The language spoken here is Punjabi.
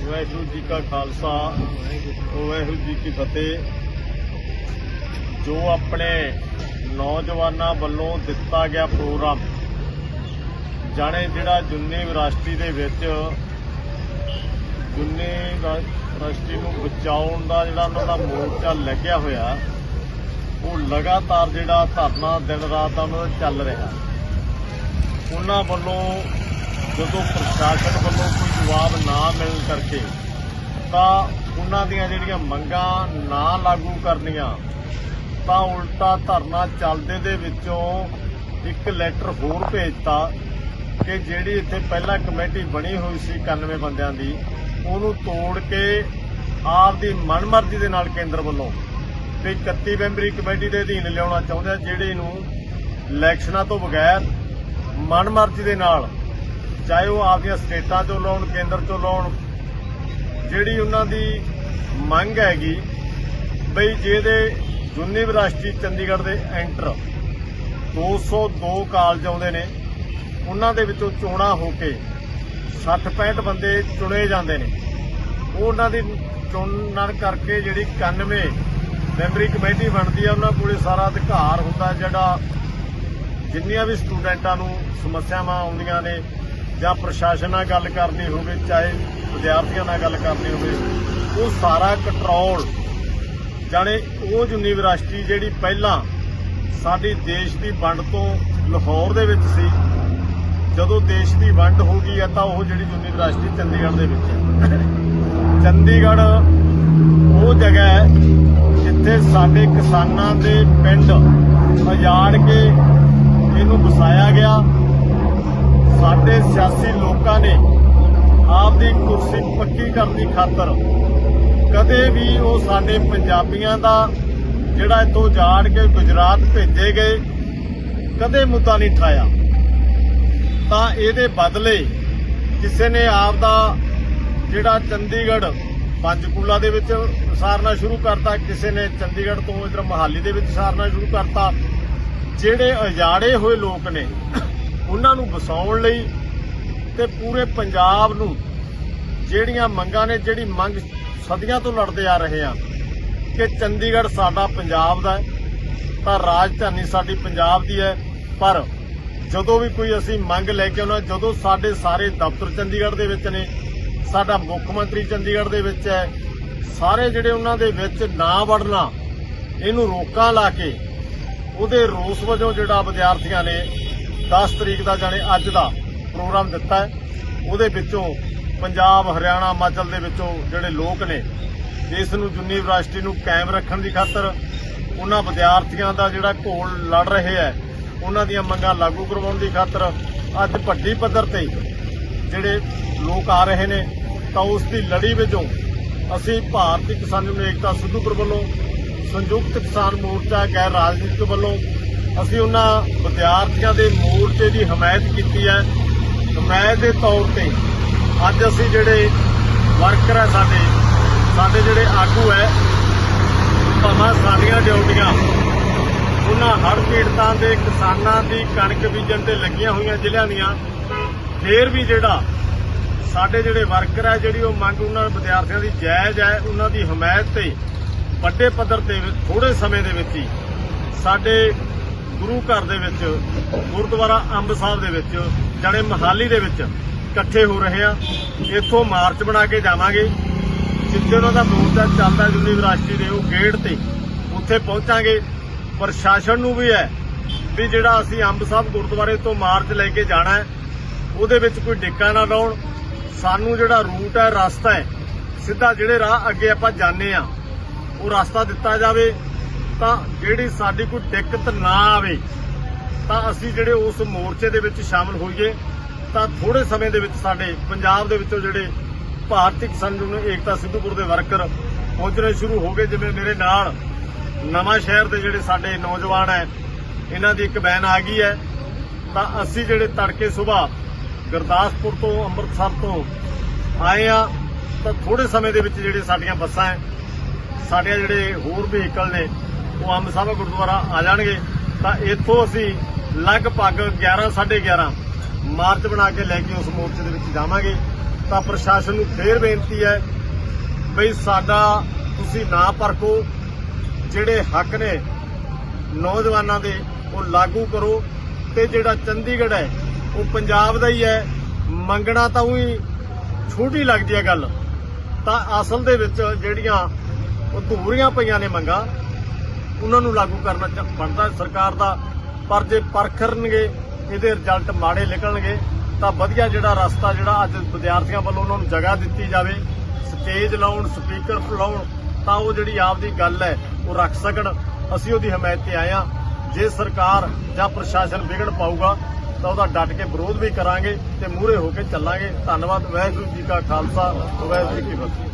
ਵਾਹਿਗੁਰੂ ਜੀ ਕਾ ਖਾਲਸਾ, ਵਾਹਿਗੁਰੂ ਜੀ ਕੀ ਫਤਿਹ। ਜੋ ਆਪਣੇ ਨੌਜਵਾਨਾਂ ਵੱਲੋਂ ਦਿੱਤਾ ਗਿਆ ਪ੍ਰੋਗਰਾਮ, ਜਾਣੇ ਜਿਹੜਾ ਜੁੰਨੀ ਯੂਨੀਵਰਸਿਟੀ ਦੇ ਵਿੱਚ ਜੁੰਨੀ ਯੂਨੀਵਰਸਿਟੀ ਨੂੰ ਬਚਾਉਣ ਦਾ ਜਿਹੜਾ ਉਹਨਾਂ ਦਾ ਮੋਰਚਾ ਲੱਗਿਆ ਹੋਇਆ, ਉਹ ਲਗਾਤਾਰ ਜਿਹੜਾ ਧਰਨਾ ਦਿਨ ਰਾਤ ਦਾ ਉਹਨਾਂ ਦਾ ਚੱਲ ਰਿਹਾ। ਉਹਨਾਂ ਵੱਲੋਂ ਜਦੋਂ ਪ੍ਰਸ਼ਾਸਨ ਵੱਲੋਂ ਕੋਈ ਜਵਾਬ ਨਾ ਮਿਲਣ ਕਰਕੇ ਤਾਂ ਉਹਨਾਂ ਦੀਆਂ ਜਿਹੜੀਆਂ ਮੰਗਾਂ ਨਾ ਲਾਗੂ ਕਰਨੀਆਂ, ਤਾਂ ਉਲਟਾ ਧਰਨਾ ਚੱਲਦੇ ਦੇ ਵਿੱਚੋਂ ਇੱਕ ਲੈਟਰ ਹੋਰ ਭੇਜਤਾ ਕਿ ਜਿਹੜੀ ਇੱਥੇ ਪਹਿਲਾਂ ਕਮੇਟੀ ਬਣੀ ਹੋਈ ਸੀ 91 ਬੰਦਿਆਂ ਦੀ, ਉਹਨੂੰ ਤੋੜ ਕੇ ਆਪ ਦੀ ਮਨਮਰਜ਼ੀ ਦੇ ਨਾਲ ਕੇਂਦਰ ਵੱਲੋਂ ਤੇ 31 ਮੈਂਬਰੀ ਕਮੇਟੀ ਦੇ ਅਧੀਨ ਲਿਆਉਣਾ ਚਾਹੁੰਦੇ ਆ, ਜਿਹੜੇ ਨੂੰ ਇਲੈਕਸ਼ਨਾਂ ਤੋਂ ਬਗੈਰ ਮਨਮਰਜ਼ੀ ਦੇ ਨਾਲ ਚਾਹੇ ਉਹ ਆਪਦੀਆਂ ਸਟੇਟਾਂ ਚੋਂ ਲਾਉਣ, ਕੇਂਦਰ ਚੋਂ ਲਾਉਣ, ਜਿਹੜੀ ਉਹਨਾਂ ਦੀ ਮੰਗ ਹੈਗੀ, ਬਈ ਜਿਹਦੇ ਯੂਨੀਵਰਸਿਟੀ ਚੰਡੀਗੜ੍ਹ ਦੇ ਐਂਟਰ 202 ਕਾਲਜ ਆਉਂਦੇ ਨੇ, ਉਹਨਾਂ ਦੇ ਵਿੱਚੋਂ ਚੋਣਾਂ ਹੋ ਕੇ 60 65 ਬੰਦੇ ਚੁਣੇ ਜਾਂਦੇ ਨੇ। ਉਹ ਉਹਨਾਂ ਦੀ ਚੁਣਨ ਕਰਕੇ ਜਿਹੜੀ 91 ਮੈਂਬਰੀ ਕਮੇਟੀ ਬਣਦੀ ਆ, ਉਹਨਾਂ ਕੋਲੇ ਸਾਰਾ ਅਧਿਕਾਰ ਹੁੰਦਾ, ਜਿਹੜਾ ਜਿੰਨੀਆਂ ਵੀ ਸਟੂਡੈਂਟਾਂ ਨੂੰ ਸਮੱਸਿਆਵਾਂ ਆਉਂਦੀਆਂ ਨੇ ਜਾਂ ਪ੍ਰਸ਼ਾਸਨ ਨਾਲ ਗੱਲ ਕਰਨੀ ਹੋਵੇ, ਚਾਹੇ ਵਿਦਿਆਰਥੀਆਂ ਨਾਲ ਗੱਲ ਕਰਨੀ ਹੋਵੇ, ਉਹ ਸਾਰਾ ਕੰਟਰੋਲ ਜਾਣੇ ਉਹ ਯੂਨੀਵਰਸਿਟੀ ਜਿਹੜੀ ਪਹਿਲਾਂ ਸਾਡੀ ਦੇਸ਼ ਦੀ ਵੰਡ ਤੋਂ ਲਾਹੌਰ ਦੇ ਵਿੱਚ ਸੀ, ਜਦੋਂ ਦੇਸ਼ ਦੀ ਵੰਡ ਹੋ ਗਈ ਹੈ ਤਾਂ ਉਹ ਜਿਹੜੀ ਯੂਨੀਵਰਸਿਟੀ ਚੰਡੀਗੜ੍ਹ ਦੇ ਵਿੱਚ ਹੈ। ਚੰਡੀਗੜ੍ਹ ਉਹ ਜਗ੍ਹਾ ਹੈ ਜਿੱਥੇ ਸਾਡੇ ਕਿਸਾਨਾਂ ਦੇ ਪਿੰਡ ਉਜਾੜ ਕੇ ਇਹਨੂੰ ਵਸਾਇਆ ਗਿਆ। ਸਾਡੇ ਸਿਆਸੀ ਲੋਕਾਂ ਨੇ ਆਪਦੀ ਕੁਰਸੀ ਪੱਕੀ ਕਰਨ ਦੀ ਖਾਤਰ ਕਦੇ ਵੀ ਉਹ ਸਾਡੇ ਪੰਜਾਬੀਆਂ ਦਾ ਜਿਹੜਾ ਇੱਥੋਂ ਜਾੜ ਕੇ ਗੁਜਰਾਤ ਭੇਜੇ ਗਏ, ਕਦੇ ਮੁੱਦਾ ਨਹੀਂ ਠਾਇਆ। ਤਾਂ ਇਹਦੇ ਬਦਲੇ ਕਿਸੇ ਨੇ ਆਪ ਦਾ ਜਿਹੜਾ ਚੰਡੀਗੜ੍ਹ ਪੰਜਕੂਲਾ ਦੇ ਵਿੱਚ ਸਾਰਨਾ ਸ਼ੁਰੂ ਕਰਤਾ, ਕਿਸੇ ਨੇ ਚੰਡੀਗੜ੍ਹ ਤੋਂ ਇਧਰ ਮਹਾਲੀ ਦੇ ਵਿੱਚ ਸਾਰਨਾ ਸ਼ੁਰੂ ਕਰਤਾ, ਜਿਹੜੇ ਅਜਾੜੇ ਹੋਏ ਲੋਕ ਨੇ ਉਹਨਾਂ ਨੂੰ ਵਸਾਉਣ ਲਈ ਤੇ ਪੂਰੇ ਪੰਜਾਬ ਨੂੰ ਜਿਹੜੀਆਂ ਮੰਗਾਂ ਨੇ, ਜਿਹੜੀ ਮੰਗ ਸਦੀਆਂ ਤੋਂ ਲੜਦੇ ਆ ਰਹੇ ਆ ਕਿ ਚੰਡੀਗੜ੍ਹ ਸਾਡਾ ਪੰਜਾਬ ਦਾ ਤਾਂ ਰਾਜਧਾਨੀ ਸਾਡੀ ਪੰਜਾਬ ਦੀ ਹੈ। ਪਰ ਜਦੋਂ ਵੀ ਕੋਈ ਅਸੀਂ ਮੰਗ ਲੈ ਕੇ ਆਉਣਾ ਜਦੋਂ ਸਾਡੇ ਸਾਰੇ ਦਫ਼ਤਰ ਚੰਡੀਗੜ੍ਹ ਦੇ ਵਿੱਚ ਨੇ, ਸਾਡਾ ਮੁੱਖ ਮੰਤਰੀ ਚੰਡੀਗੜ੍ਹ ਦੇ ਵਿੱਚ ਹੈ, ਸਾਰੇ ਜਿਹੜੇ ਉਹਨਾਂ ਦੇ ਵਿੱਚ ਨਾ ਵੜਨਾ, ਇਹਨੂੰ ਰੋਕਾਂ ਲਾ ਕੇ ਉਹਦੇ ਰੋਸ ਵਜੋਂ ਜਿਹੜਾ ਵਿਦਿਆਰਥੀਆਂ ਨੇ 10 ਤਰੀਕ ਦਾ ਜਾਣੇ ਅੱਜ ਦਾ ਪ੍ਰੋਗਰਾਮ ਦਿੱਤਾ ਹੈ। ਉਹਦੇ ਵਿੱਚੋਂ ਪੰਜਾਬ, ਹਰਿਆਣਾ, ਹਿਮਾਚਲ ਦੇ ਵਿੱਚੋਂ ਜਿਹੜੇ ਲੋਕ ਨੇ, ਇਸ ਨੂੰ ਯੂਨੀਵਰਸਿਟੀ ਨੂੰ ਕਾਇਮ ਰੱਖਣ ਦੀ ਖਾਤਰ ਉਹਨਾਂ ਵਿਦਿਆਰਥੀਆਂ ਦਾ ਜਿਹੜਾ ਘੋਲ ਲੜ ਰਹੇ ਹੈ, ਉਹਨਾਂ ਦੀਆਂ ਮੰਗਾਂ ਲਾਗੂ ਕਰਵਾਉਣ ਦੀ ਖਾਤਰ ਅੱਜ ਵੱਡੀ ਪੱਧਰ ਤੇ ਜਿਹੜੇ ਲੋਕ ਆ ਰਹੇ ਨੇ, ਤਾਂ ਉਸ ਦੀ ਲੜੀ ਵਜੋਂ ਅਸੀਂ ਭਾਰਤੀ ਕਿਸਾਨ ਯੂਨੀਅਨ ਏਕਤਾ ਸਿੱਧੂਪੁਰ ਵੱਲੋਂ ਸੰਯੁਕਤ ਕਿਸਾਨ ਮੋਰਚਾ ਗੈਰ ਰਾਜਨੀਤਿਕ ਵੱਲੋਂ ਅਸੀਂ ਉਹਨਾਂ ਵਿਦਿਆਰਥੀਆਂ ਦੇ ਮੋਰਚੇ ਦੀ ਹਮਾਇਤ ਕੀਤੀ ਹੈ। ਹਮਾਇਤ ਦੇ ਤੌਰ ਤੇ ਅੱਜ ਅਸੀਂ ਜਿਹੜੇ ਵਰਕਰ ਹੈ ਸਾਡੇ ਸਾਡੇ ਜਿਹੜੇ ਆਗੂ ਹੈ, ਭਾਵੇਂ ਸਾਡੀਆਂ ਡਿਊਟੀਆਂ, ਉਹਨਾਂ ਹੜ੍ਹ ਪੀੜਤਾਂ ਦੇ ਕਿਸਾਨਾਂ ਦੀ ਕਣਕ ਬੀਜਣ ਤੇ ਲੱਗੀਆਂ ਹੋਈਆਂ ਜ਼ਿਲ੍ਹਿਆਂ ਦੀਆਂ, ਫੇਰ ਵੀ ਜਿਹੜਾ ਸਾਡੇ ਜਿਹੜੇ ਵਰਕਰ ਹੈ, ਜਿਹੜੀ ਉਹ ਮੰਗ ਉਹਨਾਂ ਵਿਦਿਆਰਥੀਆਂ ਦੀ ਜਾਇਜ਼ ਹੈ, ਉਹਨਾਂ ਦੀ ਹਮਾਇਤ ਤੇ ਵੱਡੇ ਪੱਧਰ ਤੇ ਥੋੜੇ ਸਮੇਂ ਦੇ ਵਿੱਚ ਹੀ ਸਾਡੇ ਗੁਰੂ ਘਰ ਦੇ ਵਿੱਚ, ਗੁਰਦੁਆਰਾ ਅੰਬ ਸਾਹਿਬ ਦੇ ਵਿੱਚ, ਜਾਣੇ ਮਹਾਲੀ ਦੇ ਵਿੱਚ ਇਕੱਠੇ ਹੋ ਰਹੇ ਆ। ਇੱਥੋਂ ਮਾਰਚ ਬਣਾ ਕੇ ਜਾਵਾਂਗੇ। ਜਿੱਥੇ ਉਹਨਾਂ ਦਾ ਮੋਰਚਾ ਚੱਲਦਾ ਯੂਨੀਵਰਸਿਟੀ ਦੇ ਉਹ ਗੇਟ ਤੇ, ਉੱਥੇ ਪਹੁੰਚਾਂਗੇ। ਪ੍ਰਸ਼ਾਸਨ ਨੂੰ ਵੀ ਹੈ ਵੀ ਜਿਹੜਾ ਅਸੀਂ ਅੰਬ ਸਾਹਿਬ ਗੁਰਦੁਆਰੇ ਤੋਂ ਮਾਰਚ ਲੈ ਕੇ ਜਾਣਾ ਹੈ, ਉਹਦੇ ਵਿੱਚ ਕੋਈ ਡਿੱਕਾ ਨਾ ਲਾਉਣ। ਸਾਨੂੰ ਜਿਹੜਾ ਰੂਟ ਹੈ, ਰਸਤਾ ਹੈ, ਸਿੱਧਾ ਜਿਹੜੇ ਰਾਹ ਅੱਗੇ ਆਪਾਂ ਜਾਣੇ ਆ ਉਹ ਰਸਤਾ ਦਿੱਤਾ ਜਾਵੇ। ਤਾਂ ਜਿਹੜੀ ਸਾਡੀ ਕੋਈ ਦਿੱਕਤ ਨਾ ਆਵੇ, ਤਾਂ ਅਸੀਂ ਜਿਹੜੇ ਉਸ ਮੋਰਚੇ ਦੇ ਵਿੱਚ ਸ਼ਾਮਲ ਹੋਈਏ, ਤਾਂ ਥੋੜੇ ਸਮੇਂ ਦੇ ਵਿੱਚ ਸਾਡੇ ਪੰਜਾਬ ਦੇ ਵਿੱਚੋਂ ਜਿਹੜੇ ਭਾਰਤੀ ਕਿਸਾਨ ਯੂਨੀਅਨ, ਏਕਤਾ ਸਿੱਧੂਪੁਰ ਦੇ ਵਰਕਰ ਪਹੁੰਚਣੇ ਸ਼ੁਰੂ ਹੋ ਗਏ, ਜਿਵੇਂ ਮੇਰੇ ਨਾਲ ਨਵਾਂ ਸ਼ਹਿਰ ਦੇ ਜਿਹੜੇ ਸਾਡੇ ਨੌਜਵਾਨ ਹੈ, ਇਹਨਾਂ ਦੀ ਇੱਕ ਬੈਨ ਆ ਗਈ ਹੈ। ਤਾਂ ਅਸੀਂ ਜਿਹੜੇ ਤੜਕੇ ਸਵੇਰ ਗੁਰਦਾਸਪੁਰ ਤੋਂ, ਅੰਮ੍ਰਿਤਸਰ ਤੋਂ ਆਏ ਆ ਤਾਂ ਥੋੜੇ ਸਮੇਂ ਦੇ ਵਿੱਚ ਜਿਹੜੇ ਸਾਡੀਆਂ ਬੱਸਾਂ ਹੈ ਸਾਡੇ ਜਿਹੜੇ ਹੋਰ ਵਹੀਕਲ ਨੇ ਉਹ ਅੰਬ ਸਾਹਿਬ ਗੁਰਦੁਆਰਾ ਆ ਜਾਣਗੇ। ਤਾਂ ਇੱਥੋਂ ਅਸੀਂ ਲਗਭਗ 11 11:30 ਮਾਰਚ ਬਣਾ ਕੇ ਲੈ ਕੇ ਉਸ ਮੋਰਚੇ ਦੇ ਵਿੱਚ ਜਾਵਾਂਗੇ। ਤਾਂ ਪ੍ਰਸ਼ਾਸਨ ਨੂੰ ਫੇਰ ਬੇਨਤੀ ਹੈ ਬਈ ਸਾਡਾ ਤੁਸੀਂ ਨਾ ਪਰਖੋ। ਜਿਹੜੇ ਹੱਕ ਨੇ ਨੌਜਵਾਨਾਂ ਦੇ, ਉਹ ਲਾਗੂ ਕਰੋ। ਤੇ ਜਿਹੜਾ ਚੰਡੀਗੜ੍ਹ ਹੈ, ਉਹ ਪੰਜਾਬ ਦਾ ਹੀ ਹੈ। ਮੰਗਣਾ ਤਾਂ ਉਹੀ ਛੋਟੀ ਲੱਗਦੀ ਹੈ ਗੱਲ। ਤਾਂ ਅਸਲ ਦੇ ਵਿੱਚ ਜਿਹੜੀਆਂ ਉਹ ਧੂਰੀਆਂ ਪਈਆਂ ਨੇ ਮੰਗਾਂ ਉਹਨਾਂ ਨੂੰ ਲਾਗੂ ਕਰਨਾ ਬਣਦਾ ਸਰਕਾਰ ਦਾ। ਪਰ ਜੇ ਪਰਖਣਗੇ ਇਹਦੇ ਰਿਜ਼ਲਟ ਮਾੜੇ ਨਿਕਲਣਗੇ, ਤਾਂ ਵਧੀਆ ਜਿਹੜਾ ਰਸਤਾ ਜਿਹੜਾ ਅੱਜ ਵਿਦਿਆਰਥੀਆਂ ਵੱਲੋਂ ਉਹਨਾਂ ਨੂੰ ਜਗ੍ਹਾ ਦਿੱਤੀ ਜਾਵੇ, ਸਟੇਜ ਲਾਉਣ, ਸਪੀਕਰ ਲਾਉਣ, ਤਾਂ ਉਹ ਜਿਹੜੀ ਆਪਦੀ ਗੱਲ ਹੈ, ਉਹ ਰੱਖ ਸਕਣ। ਅਸੀਂ ਉਹਦੀ ਹਮਾਇਤ ਤੇ ਆਏ ਹਾਂ। ਜੇ ਸਰਕਾਰ ਜਾਂ ਪ੍ਰਸ਼ਾਸਨ ਵਿਗੜ ਪਾਊਗਾ, ਤਾਂ ਉਹਦਾ ਡਟ ਕੇ ਵਿਰੋਧ ਵੀ ਕਰਾਂਗੇ ਤੇ ਮੂਹਰੇ ਹੋ ਕੇ ਚੱਲਾਂਗੇ। ਧੰਨਵਾਦ। ਵਾਹਿਗੁਰੂ ਜੀ ਕਾ ਖਾਲਸਾ, ਵਾਹਿਗੁਰੂ ਜੀ ਕੀ ਫਤਿਹ।